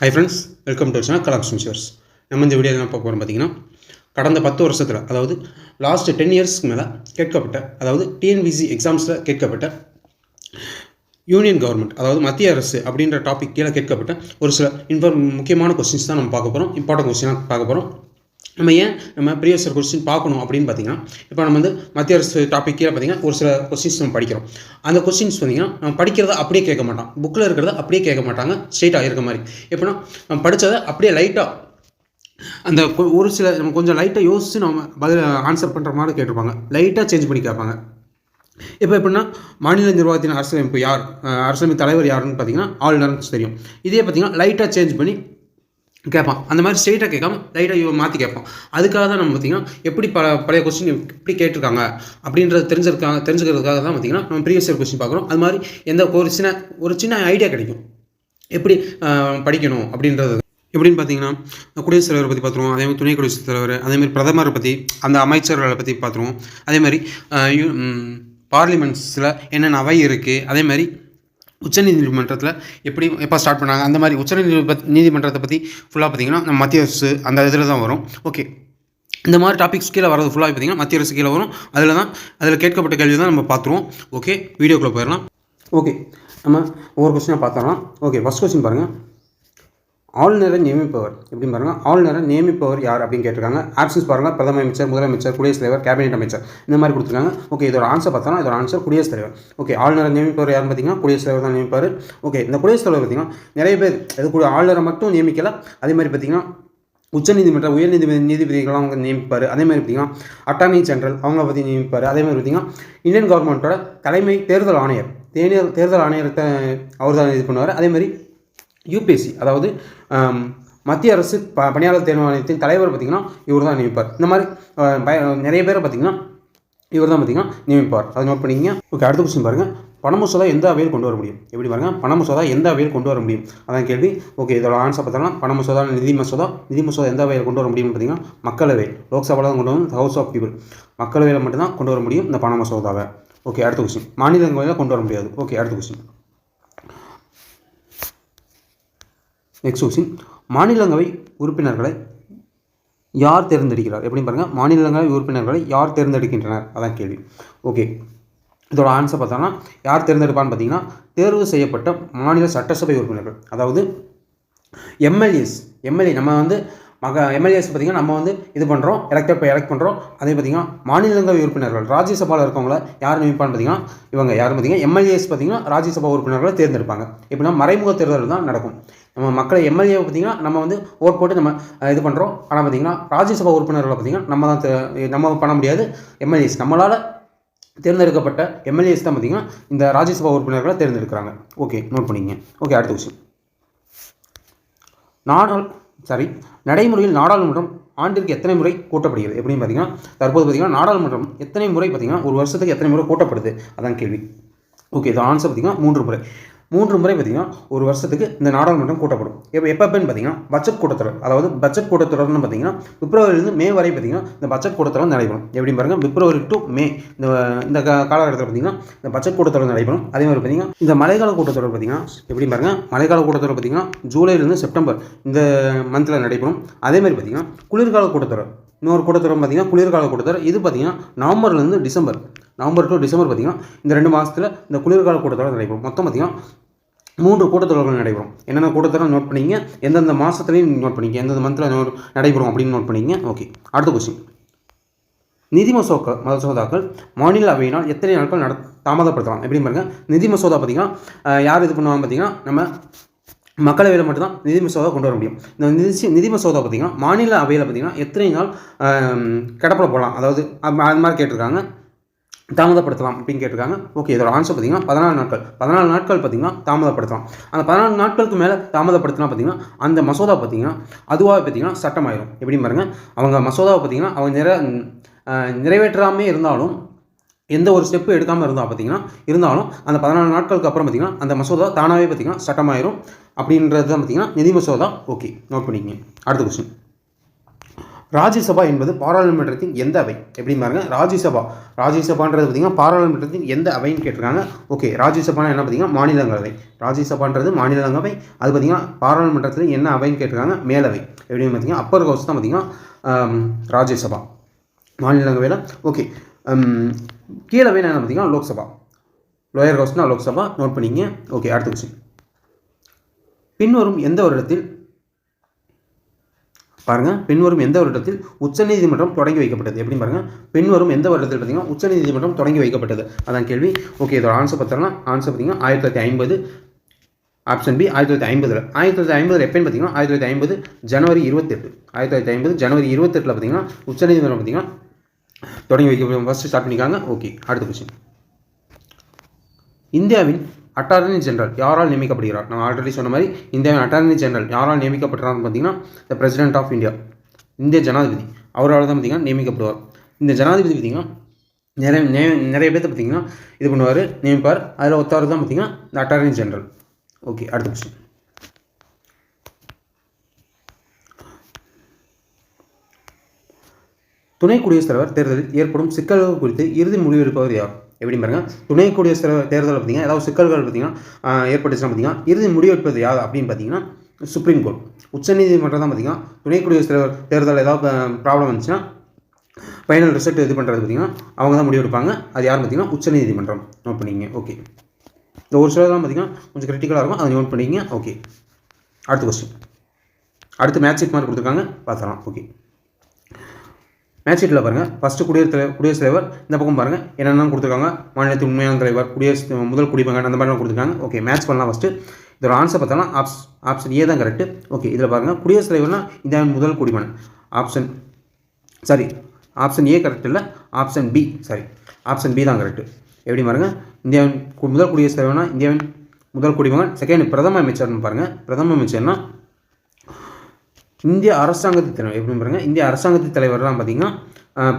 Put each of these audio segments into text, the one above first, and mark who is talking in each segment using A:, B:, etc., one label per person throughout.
A: Hi friends welcome to channel collection shares நம்ம இந்த video என்ன பார்க்க போகிறோம் பார்த்தீங்கன்னா கடந்த பத்து வருஷத்தில் அதாவது லாஸ்ட் டென் இயர்ஸ்க்கு மேலே கேட்கப்பட்ட அதாவது டிஎன்பிசி எக்ஸாம்ஸில் கேட்கப்பட்ட யூனியன் கவர்மெண்ட் அதாவது மத்திய அரசு அப்படின்ற டாபிக் கீழே கேட்கப்பட்ட ஒரு சில இன்ஃபார்ம் முக்கியமான கொஸ்டின்ஸ் தான் நம்ம பார்க்க போகிறோம் இம்பார்ட்டன்ட் கொஸ்டினாக பார்க்க போகிறோம் நம்ம ஏன் நம்ம ப்ரீவியஸ் இயர் கொஸ்டின் பார்க்கணும் அப்படின்னு பார்த்தீங்கன்னா இப்போ நம்ம வந்து மத்திய அரசு டாபிக் கீழே பார்த்தீங்கன்னா ஒரு சில கொஸ்டின்ஸ் நம்ம படிக்கிறோம். அந்த கொஸ்டின்ஸ் பார்த்தீங்கன்னா நம்ம படிக்கிறத அப்படியே கேட்க மாட்டோம் புக்கில் இருக்கிறத அப்படியே கேட்க மாட்டாங்க. ஸ்ட்ரெயிட்டாக இருக்க மாதிரி. எப்படின்னா நம்ம படித்ததை அப்படியே லைட்டாக அந்த ஒரு சில நம்ம கொஞ்சம் லைட்டாக யோசித்து நம்ம பதில் ஆன்சர் பண்ணுற மாதிரி கேட்டிருப்பாங்க. லைட்டாக சேஞ்ச் பண்ணி கேட்பாங்க. இப்போ எப்படின்னா மாநில நிர்வாகத்தின் அரசியலமைப்பு யார்? அரசியலமைப்பு தலைவர் யாருன்னு பார்த்தீங்கன்னா ஆளுநர்னு தெரியும். இதே பார்த்தீங்கன்னா லைட்டாக சேஞ்ச் பண்ணி கேட்பான். அந்த மாதிரி ஸ்ட்ரெயிட்டாக கேட்காம லைட்டாக மாற்றி கேட்பான். அதுக்காக தான் நம்ம பார்த்தீங்கன்னா எப்படி பல பழைய கொஸ்டின் எப்படி கேட்டிருக்காங்க அப்படின்றது தெரிஞ்சிருக்காங்க தெரிஞ்சுக்கிறதுக்காக தான் பார்த்தீங்கன்னா நம்ம ப்ரீவியஸ் இயர் கொஸ்டின் பார்க்குறோம். அது மாதிரி எந்த ஒரு சின்ன ஒரு சின்ன ஐடியா கிடைக்கும். எப்படி படிக்கணும் அப்படின்றது. எப்படின்னு பார்த்தீங்கன்னா குடியரசுத் தலைவரை பற்றி பார்த்துருவோம். அதே மாதிரி துணை குடியரசுத் தலைவர் அதேமாதிரி பிரதமரை பற்றி அந்த அமைச்சர்களை பற்றி பார்த்துருவோம். அதே மாதிரி பார்லிமெண்ட்ஸில் என்னென்ன அவை இருக்குது அதே மாதிரி உச்சநீதிமன்றத்தில் எப்படி எப்போ ஸ்டார்ட் பண்ணாங்க? அந்த மாதிரி உச்சநீதி நீதிமன்றத்தை பற்றி ஃபுல்லாக பார்த்தீங்கன்னா நம்ம மத்திய அரசு அந்த இதில் தான் வரும். ஓகே இந்த மாதிரி டாபிக்ஸ் கீழே வரது ஃபுல்லாக பார்த்தீங்கன்னா மத்திய அரசு கீழே வரும். அதில் தான் அதில் கேட்கப்பட்ட கேள்வி தான் நம்ம பார்த்துருவோம். ஓகே வீடியோக்குள்ளே போயிடலாம். ஓகே நம்ம ஒவ்வொரு கொஸ்டினாக பார்த்தோம்னா ஓகே ஃபஸ்ட் கொஸ்டின் பாருங்கள் ஆளுநரை நியமிப்பவர். எப்படி பாருங்க ஆளுநரை நியமிப்பவர் யார் அப்படின்னு கேட்டிருக்காங்க. ஆப்ஷன்ஸ் பாருங்கள் பிரதம அமைச்சர் முதலமைச்சர் குடியரசுத் தலைவர் கேபினெட் அமைச்சர். இந்த மாதிரி கொடுத்துருக்காங்க. ஓகே இதோட ஆன்சர் பார்த்தோம்னா இதோட ஆன்சர் குடியரசுத் தலைவர். ஓகே ஆளுநரை நியமிப்பவர் யாருன்னு பார்த்தீங்கன்னா குடியரசுத் தலைவர் தான் நியமிப்பார். ஓகே இந்த குடியரசுத் தலைவர் பார்த்தீங்கன்னா நிறைய பேர் அது கூட ஆளுநரை மட்டும் நியமிக்கல. அதே மாதிரி பார்த்தீங்கன்னா உச்சநீதிமன்ற உயர்நீதிமன்ற நீதிபதிகளாக அவங்க நியமிப்பார். அதே மாதிரி பார்த்தீங்கன்னா அட்டார்னி ஜெனரல் அவங்கள பற்றி நியமிப்பார். அதே மாதிரி பார்த்தீங்கன்னா இந்தியன் கவர்மெண்ட்டோட தலைமை தேர்தல் ஆணையர் தேனியர் தேர்தல் ஆணையத்தை அவர் தான் இது பண்ணுவார். அதே மாதிரி யூபிஎஸ்சி அதாவது மத்திய அரசு ப பணியாளர் தேர்வு ஆணையத்தின் தலைவர் பார்த்திங்கன்னா இவர் தான் நியமிப்பார். இந்த மாதிரி பய நிறைய பேரை பார்த்திங்கன்னா இவர் தான் பார்த்திங்கன்னா நியமிப்பார். அதை நோட் பண்ணிக்கிங்க. ஓகே அடுத்த கொஸ்டின் பாருங்கள் பண மசோதா எந்த அவையில் கொண்டு வர முடியும்? எப்படி பாருங்க? பண மசோதா எந்த அவையில் கொண்டு வர முடியும்? அதான் கேள்வி. ஓகே இதோட ஆன்சர் பார்த்தோம்னா பண மசோதா நிதி மசோதா நிதி மசோதா எந்த அவையில் கொண்டு வர முடியும்னு பார்த்தீங்கன்னா மக்களவை லோக்சபாவில் தான் கொண்டு வந்து ஹவுஸ் ஆஃப் பீப்புள் மக்களவையில் மட்டும்தான் கொண்டு வர முடியும் இந்த பண மசோதாவை. ஓகே அடுத்த கொஸ்டின் மாநிலங்களில் கொண்டு வர முடியாது. ஓகே அடுத்த கொஸ்டின் நெக்ஸ்ட் கொஸ்டின் மாநிலங்களவை உறுப்பினர்களை யார் தேர்ந்தெடுக்கிறார்? எப்படின்னு பாருங்கள் மாநிலங்களவை உறுப்பினர்களை யார் தேர்ந்தெடுக்கின்றனர்? அதான் கேள்வி. ஓகே இதோட ஆன்சர் பார்த்தோம்னா யார் தேர்ந்தெடுப்பான்னு பார்த்தீங்கன்னா தேர்வு செய்யப்பட்ட மாநில சட்டசபை உறுப்பினர்கள். அதாவது எம்எல்ஏஸ் எம்எல்ஏ நம்ம வந்து மக எம்எல்ஏஸ் பார்த்திங்கன்னா நம்ம வந்து இது பண்ணுறோம் எலெக்ட் இப்போ எலெக்ட் பண்ணுறோம் அதே பார்த்திங்கன்னா மாநிலங்களவை உறுப்பினர்கள் ராஜ்யசபாவில் இருக்கவங்கள யார் நியமிப்பான்னு பார்த்தீங்கன்னா இவங்க யார் பார்த்தீங்கன்னா எம்எல்ஏஸ் பார்த்திங்கன்னா ராஜ்யசபா உறுப்பினர்களை தேர்ந்தெடுப்பாங்க. எப்படின்னா மறைமுக தேர்தல் தான் நடக்கும். நம்ம மக்களை எம்எல்ஏவை பார்த்திங்கன்னா நம்ம வந்து ஓட் போட்டு நம்ம இது பண்ணுறோம் ஆனால் பார்த்திங்கன்னா ராஜ்யசபா உறுப்பினர்களை பார்த்திங்கன்னா நம்ம தான் தே- நம்ம பண்ண முடியாது. எம்எல்ஏஸ் நம்மளால் தேர்ந்தெடுக்கப்பட்ட எம்எல்ஏஸ் தான் பார்த்திங்கன்னா இந்த ராஜ்யசபா உறுப்பினர்களை தேர்ந்தெடுக்கிறாங்க. ஓகே நோட் பண்ணிக்கோங்க. ஓகே அடுத்த விஷயம் நாடாள் சாரி நடைமுறையில் நாடாளுமன்றம் ஆண்டிற்கு எத்தனை முறை கூட்டப்படுகிறது? எப்படின்னு பார்த்தீங்கன்னா தற்போது பார்த்தீங்கன்னா நாடாளுமன்றம் எத்தனை முறை பார்த்திங்கன்னா ஒரு வருஷத்துக்கு எத்தனை முறை கூட்டப்படுது? அதான் கேள்வி. ஓகே இது ஆன்சர் பார்த்திங்கன்னா மூன்று முறை. மூன்று முறை பார்த்தீங்கன்னா ஒரு வருஷத்துக்கு இந்த நாடாளுமன்றம் கூட்டப்படும். எப்போ எப்பப்பன்னு பார்த்தீங்கன்னா பட்ஜெட் கூட்டத்தொடர் அதாவது பட்ஜெட் கூட்டத்தொடர்னு பார்த்தீங்கன்னா பிப்ரவரியிலிருந்து மே வரை பார்த்தீங்கன்னா இந்த பட்ஜெட் கூட்டத்தொடர் நடைபெறும். எப்படி பாருங்க? பிப்ரவரி டு மே இந்த இந்த காலகட்டத்தில் பார்த்தீங்கன்னா இந்த பட்ஜெட் கூட்டத்தொடர் நடைபெறும். அதே மாதிரி பார்த்தீங்கன்னா இந்த மழைக்கால கூட்டத்தொடர் பார்த்தீங்கன்னா எப்படி பாருங்க? மழைக்கால கூட்டத்தொடர் பார்த்தீங்கன்னா ஜூலைலேருந்து செப்டம்பர் இந்த மந்தில் நடைபெறும். அதே மாதிரி பார்த்தீங்கன்னா குளிர்கால கூட்டத்தொடர் இன்னொரு கூட்டத்தொடர் பார்த்தீங்கன்னா குளிர்கால கூட்டத்தொடர். இது பார்த்தீங்கன்னா நவம்பர்லேருந்து டிசம்பர். நவம்பர் டு டிசம்பர் பார்த்தீங்கன்னா இந்த ரெண்டு மாதத்தில் இந்த குளிர்கால கூட்டத்தொடர் நடைபெறும். மொத்தம் பார்த்தீங்கன்னா மூன்று கூட்டத்தொடர்கள் நடைபெறும். என்னென்ன கூட்டத்தொடர் நோட் பண்ணிங்க? எந்தெந்த மாதத்துலையும் நோட் பண்ணிக்க எந்தெந்த மந்தில் நடைபெறும் அப்படின்னு நோட் பண்ணிங்க. ஓகே அடுத்த கொஸ்டின் நிதி மசோதா மசோதாக்கள் மாநில அவையினால் எத்தனை நாட்கள் நட தாமதப்படுத்தலாம்? எப்படி பாருங்கள் நிதி மசோதா பார்த்தீங்கன்னா யார் இது பண்ணுவாங்க பார்த்தீங்கன்னா நம்ம மக்களவையில் மட்டும்தான் நிதி மசோதா கொண்டு வர முடியும். இந்த நிதி நிதி மசோதா பார்த்தீங்கன்னா மாநில அவையில் பார்த்தீங்கன்னா எத்தனை நாள் கிடப்பில் போகலாம் அதாவது அது மாதிரி கேட்டிருக்காங்க. தாமதப்படுத்தலாம் அப்படின்னு கேட்டிருக்காங்க. ஓகே இதோட ஆன்சர் பார்த்தீங்கன்னா பதினாலு நாட்கள். பதினாலு நாட்கள் பார்த்தீங்கன்னா தாமதப்படுத்தலாம். அந்த பதினாலு நாட்களுக்கு மேலே தாமதப்படுத்தினா பார்த்தீங்கன்னா அந்த மசோதா பார்த்தீங்கன்னா அதுவாக பார்த்தீங்கன்னா சட்டமாயிடும் எப்படி பாருங்கள் அவங்க மசோதாவை பார்த்தீங்கன்னா அவங்க நிற நிறைவேற்றாமே இருந்தாலும் எந்த ஒரு ஸ்டெப்பு எடுக்காமல் இருந்தால் பார்த்தீங்கன்னா இருந்தாலும் அந்த பதினாலு நாட்களுக்கு அப்புறம் பார்த்தீங்கன்னா அந்த மசோதா தானாகவே பார்த்தீங்கன்னா சட்டமாயிரும். அப்படின்றது தான் பார்த்தீங்கன்னா நிதி மசோதா. ஓகே நோட் பண்ணிக்கங்க. அடுத்த கொஸ்டின் ராஜ்யசபா என்பது பாராளுமன்றத்தின் எந்த அவை? எப்படி பாருங்க ராஜ்யசபா. ராஜ்யசபான்றது பார்த்தீங்கன்னா பாராளுமன்றத்தின் எந்த அவைன்னு கேட்டிருக்காங்க. ஓகே ராஜ்யசபானா என்ன பார்த்தீங்கன்னா மாநிலங்களவை. ராஜ்யசபான்றது மாநிலங்களவை. அது பார்த்தீங்கன்னா பாராளுமன்றத்தில் என்ன அவைன்னு கேட்டிருக்காங்க மேலவை. எப்படின்னு பார்த்தீங்கன்னா அப்பர் ஹவுஸ் தான் பார்த்தீங்கன்னா ராஜ்யசபா. மாநிலங்களவையில் ஓகே கீழவை என்ன பார்த்தீங்கன்னா லோக்சபா. லோயர் ஹவுஸ்னா லோக்சபா நோட் பண்ணிங்க. ஓகே அடுத்த கொஸ்டின் பின்வரும் எந்த வருடத்தில் பாருங்கள் பின்வரும் எந்த வருடத்தில் உச்சநீதிமன்றம் தொடங்கி வைக்கப்பட்டது? எப்படி பாருங்கள் பின்வரும் எந்த வருடத்தில் பார்த்தீங்கன்னா உச்சநீதிமன்றம் தொடங்கி வைக்கப்பட்டது? அதான் கேள்வி. ஓகே இதோட ஆன்சர் பார்த்தோம்னா ஆன்சர் பார்த்தீங்கன்னா ஆயிரத்தி தொள்ளாயிரத்தி ஐம்பது. ஆப்ஷன் பி ஆயிரத்தி தொள்ளாயிரத்தி ஐம்பதில். ஆயிரத்தி தொள்ளாயிரத்தி ஐம்பது எப்போன்னு பார்த்தீங்கன்னா ஆயிரத்தி தொள்ளாயிரத்தி ஐம்பது ஜனவரி இருபத்தெட்டு. ஆயிரத்தி தொள்ளாயிரத்தி ஐம்பது ஜனவரி இருபத்தெட்டில் பார்த்தீங்கன்னா உச்சநீதிமன்றம் பார்த்தீங்கன்னா தொடங்கி வைக்க ஃபஸ்ட்டு ஸ்டார்ட் பண்ணிக்காங்க ஓகே அடுத்த கொஸ்டின் இந்தியாவின் அட்டார்னி ஜெனரல் யாரால் நியமிக்கப்படுகிறார்? நான் ஆல்ரெடி சொன்ன மாதிரி இந்தியாவின் அட்டார்னி ஜெனரல் யாரால் நியமிக்கப்படுறாருன்னு பார்த்தீங்கன்னா த பிரசிடென்ட் ஆஃப் இந்தியா இந்திய ஜனாதிபதி. அவரால் தான் பார்த்தீங்கன்னா நியமிக்கப்படுவார். இந்த ஜனாதிபதி பார்த்தீங்கன்னா நிறைய நிறைய பேர்த்த பார்த்தீங்கன்னா இது பண்ணுவார் நியமிப்பார். அதில் ஒருத்தவர் தான் பார்த்தீங்கன்னா இந்த அட்டார்னி ஜெனரல் ஓகே அடுத்த கொஸ்டின் துணை குடியரசுத் தலைவர் தேர்தலில் ஏற்படும் சிக்கல்கள் குறித்து இறுதி முடிவெடுப்பவர் யார்? எப்படி பாருங்க. துணை குடியரசுத் தலைவர் தேர்தலில் பார்த்தீங்கன்னா ஏதாவது சிக்கல்கள் பார்த்தீங்கன்னா ஏற்பட்டுச்சுன்னா பார்த்தீங்கன்னா இறுதி முடிவெடுப்பது யார் அப்படின்னு பார்த்தீங்கன்னா சுப்ரீம் கோர்ட். உச்சநீதிமன்றம் தான் பார்த்தீங்கன்னா துணை குடியரசுத் தலைவர் தேர்தல் ஏதாவது ப்ராப்ளம் வந்துச்சுன்னா ஃபைனல் ரிசல்ட் இது பண்ணுறது பார்த்தீங்கன்னா அவங்க தான் முடிவெடுப்பாங்க அது யார் பார்த்தீங்கன்னா உச்சநீதிமன்றம் நோட் பண்ணிங்க ஓகே இந்த ஒரு சிலர்லாம் பார்த்தீங்கன்னா கொஞ்சம் கிரிட்டிக்கலாக இருக்கும். அதை நோட் பண்ணிங்க ஓகே அடுத்த கொஸ்டின் அடுத்து மேட்ச் மார்க் கொடுத்துருக்காங்க. பார்த்துக்கலாம் ஓகே மேட்ச் ஷீட்டில் பாருங்கள் ஃபஸ்ட்டு குடியரசு தலைவர் குடியரசுத் தலைவர் இந்த பக்கம் பாருங்கள் என்னென்ன கொடுத்துருக்காங்க? மாநிலத்தின் உண்மையான தலைவர் குடியரசு முதல் குடிமகன் அந்த மாதிரிலாம் கொடுத்துருக்காங்க. ஓகே மேட்ச் பண்ணலாம் ஃபஸ்ட்டு இதோட ஆன்சர் பார்த்தோம்னா ஆப்ஸ் ஆப்ஷன் ஏ தான் கரெக்ட் ஓகே இதில் பாருங்கள் குடியரசுத் தலைவர்னா இந்தியாவின் முதல் குடிமகன். Option sorry option A correct இல்லை. Option B sorry option B தான் கரெக்ட் எப்படி பாருங்க? இந்தியாவின் முதல் குடியரசுத் தலைவர்னா இந்தியாவின் முதல் குடிமகன். செகண்ட் பிரதம அமைச்சர்னு பாருங்கள் பிரதம அமைச்சர்னா இந்திய அரசாங்கத்தின் தலைவர் எப்படி பாருங்கள் இந்திய அரசாங்கத்தின் தலைவர் தான் பார்த்தீங்கன்னா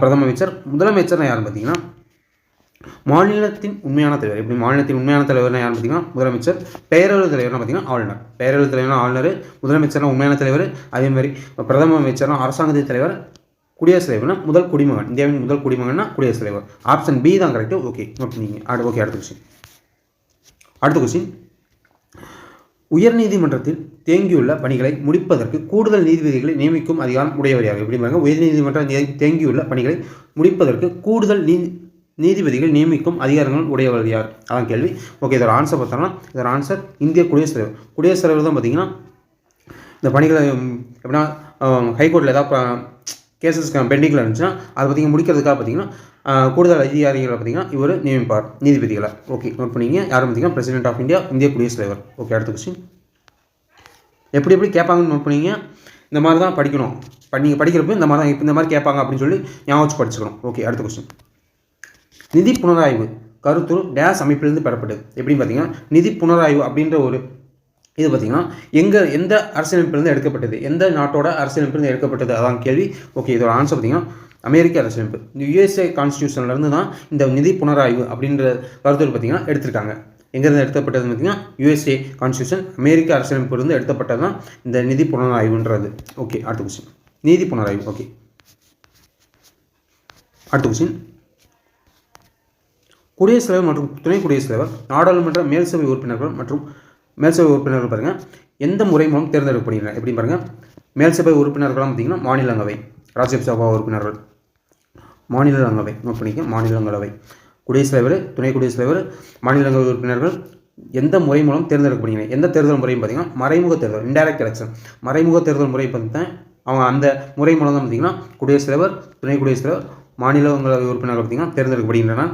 A: பிரதம அமைச்சர் முதலமைச்சர்னா யாருன்னு பார்த்தீங்கன்னா மாநிலத்தின் உண்மையான தலைவர். எப்படி மாநிலத்தின் உண்மையான தலைவர்னா யாருன்னு பார்த்தீங்கன்னா முதலமைச்சர் பெயரளவு தலைவர்னா பார்த்தீங்கன்னா ஆளுநர். பெயரளவு தலைவர்னா ஆளுநர் முதலமைச்சர்னா உண்மையான தலைவர் அதே மாதிரி பிரதம அமைச்சர்னா அரசாங்கத்தின் தலைவர் குடியரசுத் தலைவர்னா முதல் குடிமகன். இந்தியாவின் முதல் குடிமகன்னா குடியரசுத் தலைவர். ஆப்ஷன் பி தான் கரெக்டு ஓகே. நீங்கள் அடு ஓகே அடுத்த கொஸ்டின் அடுத்த கொஸ்டின் உயர்நீதிமன்றத்தில் தேங்கியுள்ள பணிகளை முடிப்பதற்கு கூடுதல் நீதிபதிகளை நியமிக்கும் அதிகாரம் உடையவர் யார் எப்படி உயர்நீதிமன்றம் தேங்கியுள்ள பணிகளை முடிப்பதற்கு கூடுதல் நீ நீதிபதிகள் நியமிக்கும் அதிகாரங்கள் உடையவர் யார்? அதான் கேள்வி. ஓகே இதோட ஆன்சர் பார்த்தோம்னா இதோட ஆன்சர் இந்திய குடியரசுத் தலைவர். குடியரசுத் தலைவர் தான் பார்த்தீங்கன்னா இந்த பணிகளை எப்படின்னா ஹைகோர்ட்டில் ஏதாவது கேசஸ் பெண்டிங்கில் இருந்துச்சுன்னா அதை பார்த்தீங்கன்னா முடிக்கிறதுக்காக பார்த்தீங்கன்னா கூடுதல் அதிகாரிகளை பார்த்தீங்கன்னா இவர் நியமிப்பார் நீதிபதிகளை. ஓகே நோட் பண்ணிங்க யாரும் பார்த்தீங்கன்னா பிரசிடென்ட் ஆஃப் இந்தியா இந்திய குடியரசுத் தலைவர். ஓகே அடுத்த கொஸ்டின் எப்படி எப்படி கேட்பாங்கன்னு நோட் பண்ணிங்க. இந்த மாதிரி தான் படிக்கணும். நீங்கள் படிக்கிறப்ப இந்த மாதிரி தான் இந்த மாதிரி கேட்பாங்க அப்படின்னு சொல்லி ஞாபகம் வச்சு படிச்சுக்கணும். ஓகே அடுத்த கொஸ்டின் நிதி புனராய்வு கருத்து டேஸ் அமைப்பிலிருந்து பெறப்பட்டது. எப்படின்னு பார்த்தீங்கன்னா நிதி புனராய்வு அப்படின்ற ஒரு இது பார்த்தீங்கன்னா எங்கே எந்த அரசியலமைப்பிலிருந்து எடுக்கப்பட்டது? எந்த நாட்டோட அரசியலமைப்பிலிருந்து எடுக்கப்பட்டது? அதான் கேள்வி. ஓகே இதோட ஆன்சர் பார்த்தீங்கன்னா அமெரிக்க அரசியலமைப்பு. இந்த யுஎஸ்ஏ கான்ஸ்டியூஷன்லேருந்து தான் இந்த நிதி புனராய்வு அப்படின்ற கருத்துரு பார்த்தீங்கன்னா எடுத்திருக்காங்க. எங்கேருந்து எடுத்தப்பட்டதுன்னு பார்த்தீங்கன்னா யுஎஸ்ஏ கான்ஸ்டியூஷன் அமெரிக்க அரசியலமைப்பிலிருந்து எடுத்தப்பட்டது தான் இந்த நிதி புனராய்வுன்றது ஓகே அடுத்த கொஸ்டின் நீதி புனராய்வு ஓகே அடுத்த கொஸ்டின் குடியரசுத் தலைவர் மற்றும் துணை குடியரசுத் தலைவர் நாடாளுமன்ற மேல்சபை உறுப்பினர்கள் மற்றும் மேல்சபை உறுப்பினர்கள் பாருங்க எந்த முறை மூலம் தேர்ந்தெடுக்கப்படுகிறார் எப்படி பாருங்க மேல்சபை உறுப்பினர்கள்லாம் பார்த்தீங்கன்னா மாநிலங்களவை ராஜ்யசபா உறுப்பினர்கள். மாநிலங்களவை நோட் பண்ணிக்க மாநிலங்களவை. குடியரசுத் தலைவர் துணை குடியரசுத் தலைவர் மாநிலங்கள் உறுப்பினர்கள் எந்த முறை மூலம் தேர்ந்தெடுக்கப்படுகிறார் எந்த தேர்தல் முறையும் பார்த்தீங்கன்னா மறைமுக தேர்தல் இன்டைரக்ட் எலெக்ஷன் மறைமுக தேர்தல் முறை பார்த்தீங்கன்னா அவங்க அந்த முறை மூலம் தான் பார்த்தீங்கன்னா குடியரசுத் தலைவர் துணை குடியரசுத் தலைவர் மாநிலங்களவை உறுப்பினர்கள் பார்த்தீங்கன்னா தேர்ந்தெடுக்கப்படுகின்றன.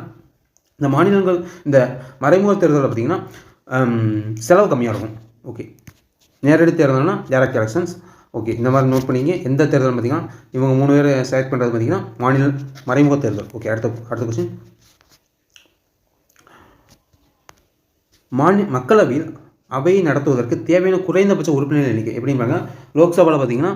A: இந்த மாநிலங்கள் இந்த மறைமுக தேர்தலில் பார்த்தீங்கன்னா செலவு கம்மியாக இருக்கும். ஓகே. நேரடி தேர்தல்னா டேரக்ட் எலெக்ஷன்ஸ் ஓகே. இந்த மாதிரி நோட் பண்ணிங்க. எந்த தேர்தல் பார்த்தீங்கன்னா இவங்க மூணு பேர் செலக்ட் பண்ணுறது பார்த்தீங்கன்னா மாநில மறைமுக தேர்தல். ஓகே. அடுத்த அடுத்த கொஸ்டின் மாநில மக்களவையில் அவையை நடத்துவதற்கு தேவையான குறைந்தபட்ச உறுப்பினர் எண்ணிக்கை. எப்படிம்பாங்க லோக்சபாவில் பார்த்தீங்கன்னா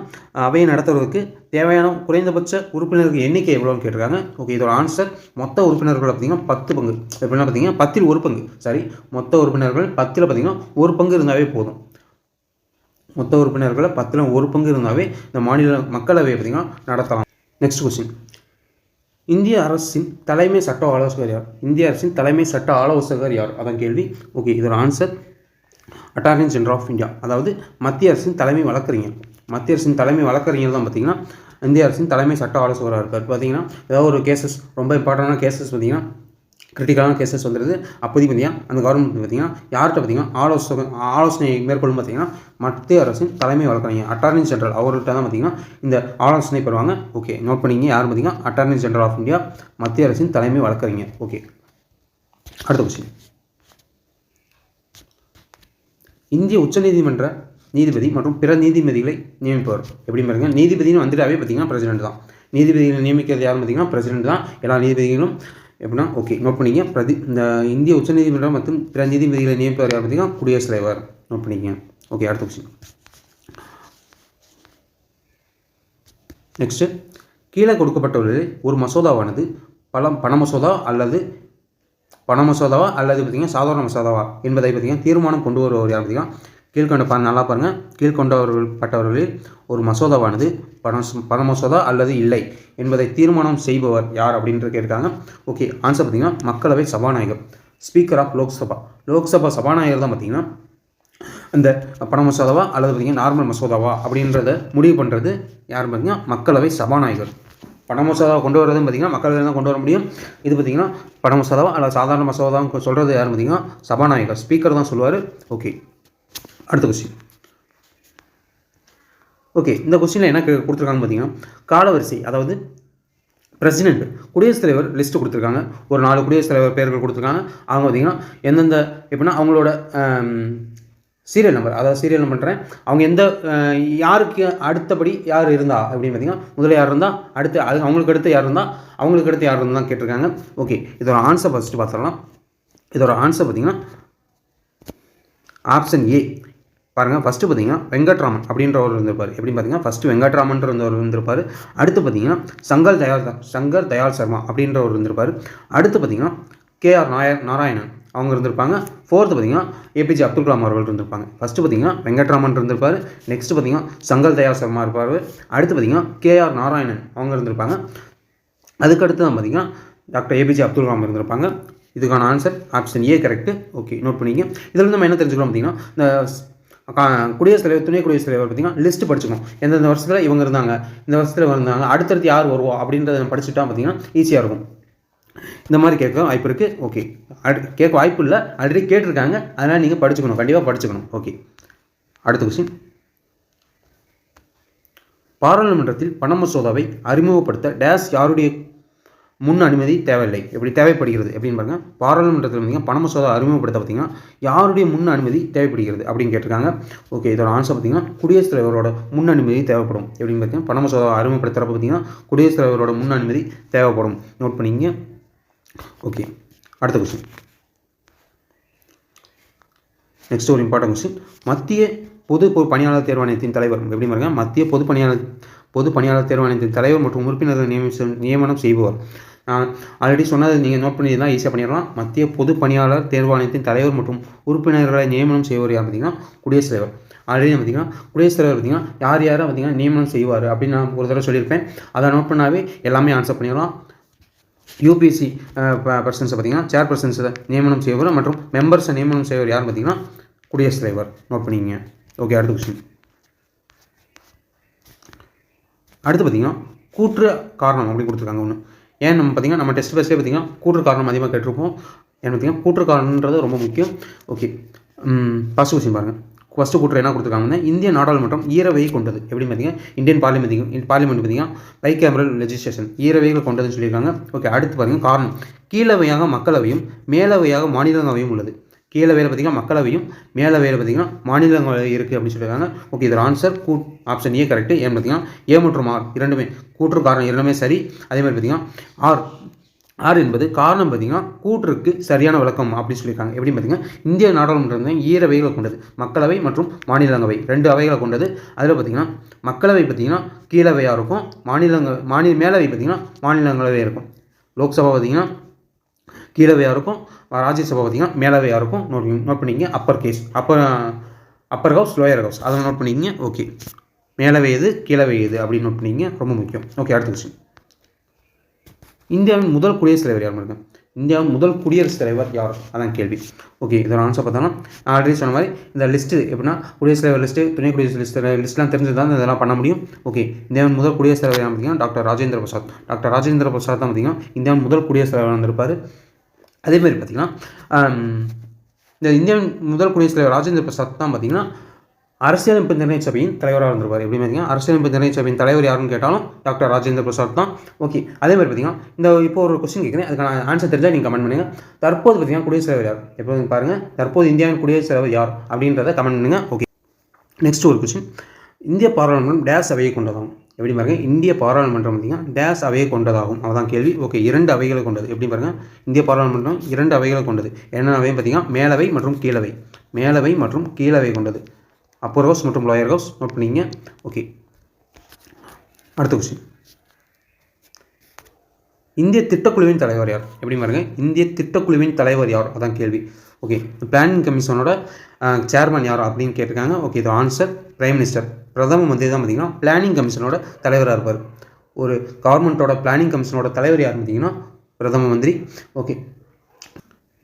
A: அவையை நடத்துவதற்கு தேவையான குறைந்தபட்ச உறுப்பினர்கள் எண்ணிக்கை எவ்வளோன்னு கேட்டிருக்காங்க. ஓகே இதோட ஆன்சர் மொத்த உறுப்பினர்கள் பார்த்தீங்கன்னா பத்து பங்கு. எப்படின்னா பார்த்தீங்கன்னா பத்தில் ஒரு பங்கு. சாரி மொத்த உறுப்பினர்கள் பத்தில் பார்த்தீங்கன்னா ஒரு பங்கு இருந்தாவே போதும். மொத்த உறுப்பினர்களை பத்தில் ஒரு பங்கு இருந்தாவே இந்த மாநில மக்களவையை பார்த்திங்கன்னா நடத்தலாம். நெக்ஸ்ட் கொஸ்டின் இந்திய அரசின் தலைமை சட்ட ஆலோசகர் யார்? இந்திய அரசின் தலைமை சட்ட ஆலோசகர் யார்? அதான் கேள்வி. ஓகே இதோட answer attorney general of India அதாவது மத்திய அரசின் தலைமை வழக்கறிஞர். மத்திய அரசின் தலைமை வழக்கறிஞர் தான் பார்த்திங்கன்னா இந்திய அரசின் தலைமை சட்ட ஆலோசகராக இருக்கார். பார்த்தீங்கன்னா ஏதாவது ஒரு கேசஸ் ரொம்ப இம்பார்ட்டண்டான கேசஸ் பார்த்திங்கன்னா கிரிட்டிக்கலான கேசஸ் வந்துடுது அப்போதைக்கு பார்த்தீங்கன்னா அந்த கவர்மெண்ட் பார்த்தீங்கன்னா யார்கிட்ட பார்த்தீங்கன்னா ஆலோசனை ஆலோசனை மேற்கொள்ளும் பார்த்தீங்கன்னா மத்திய அரசின் தலைமை வழக்கறிஞர் அட்டார்னி ஜெனரல் அவர்கிட்ட தான் பார்த்தீங்கன்னா இந்த ஆலோசனை பெறுவாங்க. ஓகே நோட் பண்ணிங்க யார் பார்த்தீங்கன்னா அட்டார்னி ஜெனரல் ஆஃப் இந்தியா மத்திய அரசின் தலைமை வழக்கறிஞர். ஓகே அடுத்த கொஸ்டின் இந்திய உச்சநீதிமன்ற நீதிபதி மற்றும் பிற நீதிபதிகளை நியமிப்பவர். எப்படி பாருங்க நீதிபதினு வந்துட்டாவே பார்த்தீங்கன்னா பிரசிடென்ட் தான். நீதிபதிகளை நியமிக்கிறது யாரும் பார்த்தீங்கன்னா பிரசிடென்ட் தான். எல்லா நீதிபதிகளும் எப்படின்னா ஓகே நோட் பண்ணிங்க பிரதி இந்த இந்திய உச்சநீதிமன்றம் மற்றும் பிற நீதிபதிகளை நியமிப்பவர் யார் பார்த்தீங்கன்னா குடியரசுத் தலைவர். நோட் பண்ணிங்க ஓகே அடுத்த கொஸ்டின் நெக்ஸ்ட்டு கீழே கொடுக்கப்பட்டவர்களில் ஒரு மசோதாவானது. பல பண மசோதா அல்லது பண மசோதாவா? அல்லது பார்த்திங்கன்னா சாதாரண மசோதாவா? என்பதை பார்த்திங்கன்னா தீர்மானம் கொண்டு வருவர் யார் பார்த்திங்கன்னா கீழ்கொண்ட பா நல்லா பாருங்கள் கீழ்கொண்டவர்கள் பட்டவர்களில் ஒரு மசோதாவானது பண பண மசோதா அல்லது இல்லை என்பதை தீர்மானம் செய்பவர் யார் அப்படின்ட்டு கேட்டிருக்காங்க ஓகே ஆன்சர் பார்த்திங்கன்னா மக்களவை சபாநாயகர் ஸ்பீக்கர் ஆஃப் லோக்சபா. லோக்சபா சபாநாயகர் தான் பார்த்திங்கன்னா அந்த பண மசோதாவா அல்லது பார்த்திங்கன்னா நார்மல் மசோதாவா அப்படின்றத முடிவு பண்ணுறது யார் பார்த்திங்கன்னா மக்களவை சபாநாயகர். பண மசோதாவை கொண்டு வரதும் பார்த்திங்கன்னா மக்களவை தான் கொண்டு வர முடியும். இது பார்த்திங்கன்னா பண மசோதாவா அல்லது சாதாரண மசோதாவும் சொல்கிறது யார் பார்த்திங்கன்னா சபாநாயகர் ஸ்பீக்கர் தான் சொல்லுவார். ஓகே. அடுத்த கொஸ்டின் ஓகே இந்த கொஸ்டினில் என்ன கே- கொடுத்துருக்காங்கன்னு பார்த்தீங்கன்னா காலவரிசை அதாவது பிரசிடென்ட் குடியரசுத் தலைவர் லிஸ்ட்டு கொடுத்துருக்காங்க. ஒரு நாலு குடியரசுத் தலைவர் பேர்கள் கொடுத்துருக்காங்க. அவங்க பார்த்தீங்கன்னா எந்தெந்த எப்படின்னா அவங்களோட சீரியல் நம்பர் அதாவது சீரியல் நம்பர்ன்றேன் அவங்க எந்த யாருக்கு அடுத்தபடி யார் இருந்தா அப்படின்னு பார்த்தீங்கன்னா முதல்ல யார் இருந்தால் அடுத்து அது அவங்களுக்கு அடுத்து யார் இருந்தால் அவங்களுக்கு அடுத்து யார் இருந்தால் கேட்டிருக்காங்க. ஓகே இதோட ஆன்சர் ஃபஸ்ட்டு பார்த்துடலாம் இதோட ஆன்சர் பார்த்தீங்கன்னா ஆப்ஷன் ஏ பாருங்கள் ஃபஸ்ட்டு பார்த்தீங்கன்னா வெங்கட்ராமன் அப்படின்றவர் இருந்திருப்பார். எப்படி பார்த்தீங்கன்னா ஃபஸ்ட்டு வெங்கட்ராமன்ற ஒரு இருந்திருப்பார். அடுத்து பார்த்தீங்கன்னா சங்கர் தயால் சங்கர் தயால் சர்மா அப்படின்றவர் இருந்திருப்பார். அடுத்து பார்த்தீங்கன்னா கேஆர் நாயர் நாராயணன் அவங்க இருந்திருப்பாங்க. ஃபோர்த்து பார்த்தீங்கன்னா ஏபிஜே அப்துல் கலாம் அவர்கள் இருந்திருப்பாங்க. ஃபஸ்ட்டு பார்த்தீங்கன்னா வெங்கட்ராமன் இருந்திருப்பார். நெக்ஸ்ட் பார்த்தீங்கன்னா சங்கர் தயார் சர்மா இருப்பார். அடுத்து பார்த்தீங்கன்னா கேஆர் நாராயணன் அவங்க இருந்திருப்பாங்க. அதுக்கடுத்து தான் பார்த்தீங்கன்னா டாக்டர் ஏபிஜே அப்துல் கலாம் இருந்திருப்பாங்க. இதுக்கான answer option A correct okay note பண்ணிங்க இதில் நம்ம என்ன தெரிஞ்சுக்கலாம் பார்த்தீங்கன்னா இந்த குடியரசுத் தலைவர் துணை குடியரசுத் தலைவர் பார்த்தீங்கன்னா லிஸ்ட் படிச்சுக்கணும். எந்தெந்த வருஷத்தில் இவங்க இருந்தாங்க இந்த வருஷத்தில் இருந்தாங்க அடுத்தடுத்து யார் வருவோம் அப்படின்றத படிச்சுட்டா பார்த்தீங்கன்னா ஈஸியாக இருக்கும். இந்த மாதிரி கேட்க வாய்ப்பு இருக்குது ஓகே அடு கேட்க வாய்ப்பு இல்லை. ஆல்ரெடி கேட்டிருக்காங்க. அதனால் நீங்கள் படிச்சுக்கணும். கண்டிப்பாக படிச்சுக்கணும். ஓகே அடுத்த கொஸ்டின் பாராளுமன்றத்தில் பண மசோதாவை அறிமுகப்படுத்த டேஸ் யாருடைய முன் அனுமதி தேவையில்லை. எப்படி தேவைப்படுகிறது எப்படின்னு பாருங்கள் பாராளுமன்றத்தில் பார்த்தீங்கன்னா பண மசோதா அறிமுகப்படுத்த பார்த்தீங்கன்னா யாருடைய முன் அனுமதி தேவைப்படுகிறது அப்படின்னு கேட்டிருக்காங்க. ஓகே இதோட ஆன்சர் பார்த்தீங்கன்னா குடியரசுத் தலைவரோட முன் அனுமதி தேவைப்படும். எப்படின்னு பார்த்தீங்கன்னா பண மசோதா அறிமுகப்படுத்துகிறப்ப பார்த்தீங்கன்னா குடியரசுத் தலைவரோட முன் அனுமதி தேவைப்படும். நோட் பண்ணிங்க. ஓகே அடுத்த கொஸ்டின் நெக்ஸ்ட் ஒரு இம்பார்ட்டன்ட் கொஸ்டின் மத்திய பொது பணியாளர் தேர்வாணையத்தின் தலைவர் எப்படி பாருங்க? மத்திய பொது பணியாளர் பொது பணியாளர் தேர்வாணையத்தின் தலைவர் மற்றும் உறுப்பினர்கள் நியமிச்ச நியமனம் செய்பவர். நான் ஆல்ரெடி சொன்னது நீங்கள் நோட் பண்ணி ஈஸியாக பண்ணிடலாம். மத்திய பொது பணியாளர் தேர்வாணையத்தின் தலைவர் மற்றும் உறுப்பினர்களை நியமனம் செய்பவர் யார் பார்த்தீங்கன்னா குடியரசுத் தலைவர். ஆல்ரெடி பார்த்தீங்கன்னா குடியரசுத் தலைவர் பார்த்தீங்கன்னா யார் யாரை பார்த்தீங்கன்னா நியமனம் செய்வார் அப்படின்னு நான் ஒரு தடவை சொல்லியிருப்பேன். அதை நோட் பண்ணாவே எல்லாமே ஆன்சர் பண்ணிடலாம். யூபிஎஸ்சி பர்சன்ஸை பார்த்தீங்கன்னா சேர் பர்சன்ஸை நியமனம் செய்வர் மற்றும் மெம்பர்ஸை நியமனம் செய்வர் யார் பார்த்தீங்கன்னா குடியரசுத் தலைவர். நோட் பண்ணிங்க ஓகே அடுத்த கொஸ்டின் அடுத்து பார்த்தீங்கன்னா கூற்று காரணம் அப்படி கொடுத்துருக்காங்க ஒன்று ஏன் நம்ம பார்த்தீங்கன்னா நம்ம டெஸ்ட் பேஸ்லேயே பார்த்தீங்கன்னா கூற்று காரணம் அதிகமாக கேட்டிருப்போம். ஏன்னு பார்த்தீங்கன்னா கூற்று காரணன்றது ரொம்ப முக்கியம். ஓகே ஃபஸ்ட்டு கொஸ்டின் பாருங்கள் ஃபஸ்ட்டு கூற்று என்ன கொடுத்துருக்காங்கன்னா இந்திய நாடாளுமன்றம் ஈரவையை கொண்டது. எப்படின்னு பார்த்தீங்கன்னா இந்தியன் பார்லிமெண்ட் பார்லிமெண்ட் பார்த்தீங்கன்னா பை கேமரல் லெஜிஸ்லேஷன் ஈரவைகள் கொண்டதுன்னு சொல்லியிருக்காங்க. ஓகே அடுத்து பாருங்கள் காரணம். கீழவையாக மக்களவையும் மேலவையாக மாநிலங்களவையும் உள்ளது. கீழே வேலை பார்த்தீங்கன்னா மக்களவையும் மேலே வேலை பார்த்தீங்கன்னா மாநிலங்கள் இருக்குது அப்படின்னு சொல்லியிருக்காங்க. ஓகே இதில் ஆன்சர் கூ ஆப்ஷன் ஏ கரெக்ட் ஏன்னு பார்த்தீங்கன்னா ஏ மற்றும் ஆர் இரண்டுமே கூற்று காரணம் இரண்டுமே சரி. அதே மாதிரி பார்த்தீங்கன்னா ஆர் ஆர் என்பது காரணம் பார்த்தீங்கன்னா கூற்றுக்கு சரியான விளக்கம் அப்படின்னு சொல்லியிருக்காங்க. எப்படி பார்த்தீங்கன்னா இந்திய நாடாளுமன்றம் ஈர ஈரவைகளை கொண்டது. மக்களவை மற்றும் மாநிலங்களவை ரெண்டு அவைகளை கொண்டது. அதில் பார்த்தீங்கன்னா மக்களவை பார்த்தீங்கன்னா கீழவையாக இருக்கும். மாநிலங்க மாநில மேலவை பார்த்தீங்கன்னா மாநிலங்களவை இருக்கும். லோக்சபா பார்த்தீங்கன்னா கீழவையாக இருக்கும். ராஜ்யசபா பார்த்தீங்கன்னா மேலவையாக இருக்கும் நோட் நோட் பண்ணிக்கங்க. Upper case upper upper house lower house அதை நோட் பண்ணிக்கிங்க. ஓகே மேலவை எது? கீழவை எது? அப்படின்னு நோட் பண்ணிக்கிங்க. ரொம்ப முக்கியம். ஓகே அடுத்த கொஸ்டின் இந்தியாவின் முதல் குடியரசுத் தலைவர் யார் பாருங்க இந்தியாவின் முதல் குடியரசுத் தலைவர் யார்? அதான் கேள்வி. ஓகே இதோட ஆன்சர் பார்த்தோம்னா நான் ஆல்ரெடி சொன்ன மாதிரி இந்த லிஸ்ட்டு எப்படின்னா குடியரசுத் தலைவர் லிஸ்ட்டு துணை குடியரசு லிஸ்ட் லிஸ்ட்லாம் தெரிஞ்சு தான் இதெல்லாம் பண்ண முடியும். ஓகே இந்தியாவின் முதல் குடியரசுத் தலைவர் பார்த்தீங்கன்னா டாக்டர் ராஜேந்திர பிரசாத். டாக்டர் ராஜேந்திர பிரசாத் தான் பார்த்தீங்கன்னா இந்தியாவின் முதல் குடியரசுத் தலைவர் வந்திருப்பார் அதேமாதிரி மாதிரி பார்த்திங்கன்னா இந்த இந்தியன் முதல் குடியரசுத் தலைவர் ராஜேந்திர பிரசாத் தான் பார்த்தீங்கன்னா அரசியலமைப்பு நிர்ணய சபையின் தலைவராக இருந்திருப்பார். எப்படி பார்த்தீங்கன்னா அரசியலமைப்பு நிர்ணய சபையின் தலைவர் யாருன்னு கேட்டாலும் டாக்டர் ராஜேந்திர பிரசாத் தான். ஓகே அதே மாதிரி பார்த்தீங்கன்னா இந்த இப்போ ஒரு கொஸ்டின் கேட்குறேன். அதுக்கான ஆன்சர் தெரிஞ்சால் நீங்கள் கமெண்ட் பண்ணுங்கள் தற்போது பார்த்தீங்கன்னா குடியரசுத் தலைவர் யார்? எப்போ பாருங்கள் தற்போது இந்தியாவின் குடியரசுத் தலைவர் யார்? அப்படின்றத கமெண்ட் பண்ணுங்கள் ஓகே நெக்ஸ்ட் ஒரு கொஸ்டின் இந்திய பாராளுமன்றம் டேஸ் சபையை கொண்டதாகும். எப்படி பாருங்க? இந்திய பாராளுமன்றம் பார்த்தீங்கன்னா டேஸ் அவையை கொண்டதாகும். அதான் கேள்வி. ஓகே இரண்டு அவைகளை கொண்டது. எப்படி பாருங்க? இந்திய பாராளுமன்றம் இரண்டு அவைகளை கொண்டது. என்னென்ன அவையும் பார்த்தீங்கன்னா மேலவை மற்றும் கீழவை. மேலவை மற்றும் கீழவை கொண்டது. அப்பர் ஹவுஸ் மற்றும் லோயர் ஹவுஸ் நோட் பண்ணிங்க ஓகே. அடுத்த கொஸ்டின் இந்திய திட்டக்குழுவின் தலைவர் யார்? எப்படி பாருங்க? இந்திய திட்டக்குழுவின் தலைவர் யார்? அதான் கேள்வி. ஓகே பிளானிங் கமிஷனோட சேர்மன் யார் அப்படின்னு கேட்டிருக்காங்க. ஓகே இது ஆன்சர் பிரைம் மினிஸ்டர் பிரதம மந்திரி தான் பார்த்தீங்கன்னா பிளானிங் கமிஷனோட தலைவராக இருப்பார். ஒரு கவர்மெண்ட்டோட பிளானிங் கமிஷனோட தலைவர் யார் பார்த்தீங்கன்னா பிரதம மந்திரி. ஓகே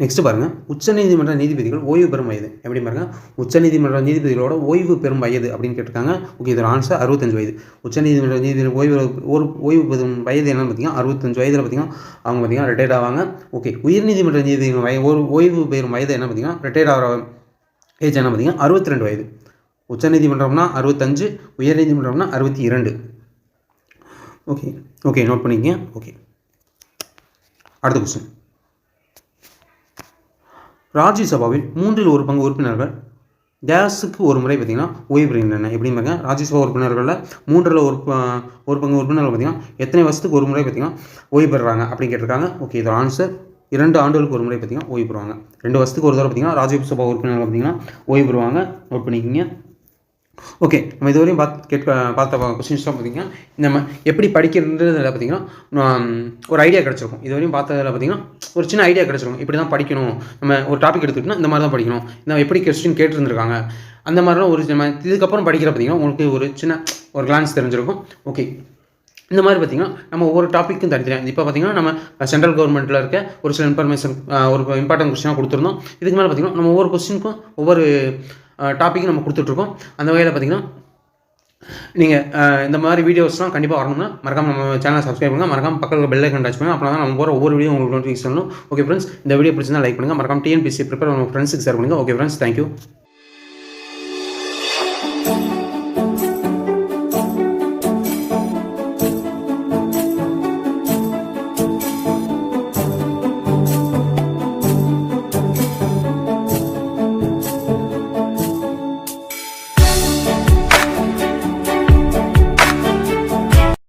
A: நெக்ஸ்ட் பாருங்கள் உச்சநீதிமன்ற நீதிபதிகள் ஓய்வு பெறும் வயது. எப்படி பாருங்கள் உச்சநீதிமன்ற நீதிபதிகளோட ஓய்வு பெறும் வயது அப்படின்னு கேட்டிருக்காங்க. ஓகே இதோட ஆன்சர் அறுபத்தஞ்சு வயது. உச்சநீதிமன்ற நீதிபதி ஓய்வு ஒரு ஓய்வு பெறும் வயது என்னன்னு பார்த்தீங்கன்னா அறுபத்தஞ்சு வயதில் பார்த்தீங்கன்னா அவங்க பார்த்தீங்கன்னா ரிட்டையர்ட் ஆவாங்க. ஓகே உயர்நீதிமன்ற நீதிபதிகள் வய ஒரு ஓய்வு பெறும் வயது என்ன பார்த்தீங்கன்னா ரிட்டையர்ட் ஆகிற ஏஜ் என்ன பார்த்தீங்கன்னா அறுபத்தி ரெண்டு வயது. உச்சநீதிமன்றம்னா அறுபத்தஞ்சு உயர்நீதிமன்றம்னா அறுபத்தி இரண்டு. ஓகே ஓகே நோட் பண்ணிக்கங்க. ஓகே அடுத்த கொஸ்டின் ராஜ்யசபாவில் மூன்றில் ஒரு பங்கு உறுப்பினர்கள் கேஸுக்கு ஒரு முறை பார்த்தீங்கன்னா ஓய்வு பெறுகின்றன எப்படின்னு பாருங்க? ராஜ்யசபா உறுப்பினர்களில் மூன்றில் ஒரு ப- ஒரு பங்கு உறுப்பினர்கள் பார்த்தீங்கன்னா எத்தனை வருஷத்துக்கு ஒரு முறை பார்த்தீங்கன்னா ஓய்வு பெறுறாங்க அப்படின்னு கேட்டிருக்காங்க. ஓகே இதோட ஆன்சர் இரண்டு ஆண்டுகளுக்கு ஒரு முறை பார்த்தீங்கன்னா ஓய்வு பெறுவாங்க. ரெண்டு வருஷத்துக்கு ஒரு தடவை பார்த்தீங்கன்னா ராஜ்யசபா உறுப்பினர்கள் பார்த்தீங்கன்னா ஓய்வு பெறுவாங்க. நோட் பண்ணிக்கோங்க. ஓகே நம்ம இதுவரையும் பார்த்து கேட்க பார்த்த கொஸ்டின்ஸ்லாம் பார்த்தீங்கன்னா நம்ம எப்படி படிக்கிறதுன்றதில் பார்த்தீங்கன்னா ஒரு ஐடியா கிடச்சிருக்கும். இதுவரையும் பார்த்ததில் பார்த்தீங்கன்னா ஒரு சின்ன ஐடியா கிடச்சிருக்கும். இப்படி தான் படிக்கணும். நம்ம ஒரு டாபிக் எடுத்துக்கிட்டோம்னா இந்த மாதிரி தான் படிக்கணும். இந்த எப்படி கொஸ்டின் கேட்டிருந்துருக்காங்க. அந்த மாதிரிலாம் ஒரு நம்ம இதுக்கப்புறம் படிக்கிற பார்த்தீங்கன்னா உங்களுக்கு ஒரு சின்ன ஒரு கிளான்ஸ் தெரிஞ்சிருக்கும். ஓகே இந்த மாதிரி பார்த்தீங்கன்னா நம்ம ஒவ்வொரு டாப்பிக்கும் தனித்தனியாக இப்போ பார்த்தீங்கன்னா நம்ம சென்ட்ரல் கவர்மெண்ட்டில் இருக்க ஒரு சில இன்ஃபர்மேஷன் ஒரு இம்பார்ட்டன்ட் கொஸ்டினாக கொடுத்துருந்தோம். இதுக்கு மேலே பார்த்தீங்கன்னா நம்ம ஒவ்வொரு கொஸ்டினுக்கும் ஒவ்வொரு டாப்பிக்கும் நம்ம கொடுத்துட்ருக்கோம். அந்த வகையில் பார்த்தீங்கன்னா நீங்கள் இந்த மாதிரி வீடியோஸ்லாம் கண்டிப்பாக வரணும்னா மறக்காம நம்ம சேனலை சப்ஸ்கிரைப் பண்ணுங்கள் மறக்காம பக்கத்தில் பெல் ஐக்கன் டச் பண்ணுங்கள் அப்போ தான் நம்ம போகிற ஒவ்வொரு வீடியோ உங்களுக்கு நோட்டிஃபிகேஷன் ஓகே ஃப்ரெண்ட்ஸ் இந்த வீடியோ பிடிச்சிருந்தா லைக் பண்ணுங்கள் மறக்காம டிஎன்பிசி ப்ரிப்பேர் உங்கள் ஃப்ரெண்ட்ஸுக்கு ஷேர் பண்ணுங்கள் ஓகே ஃப்ரெண்ட்ஸ் தேங்க்யூ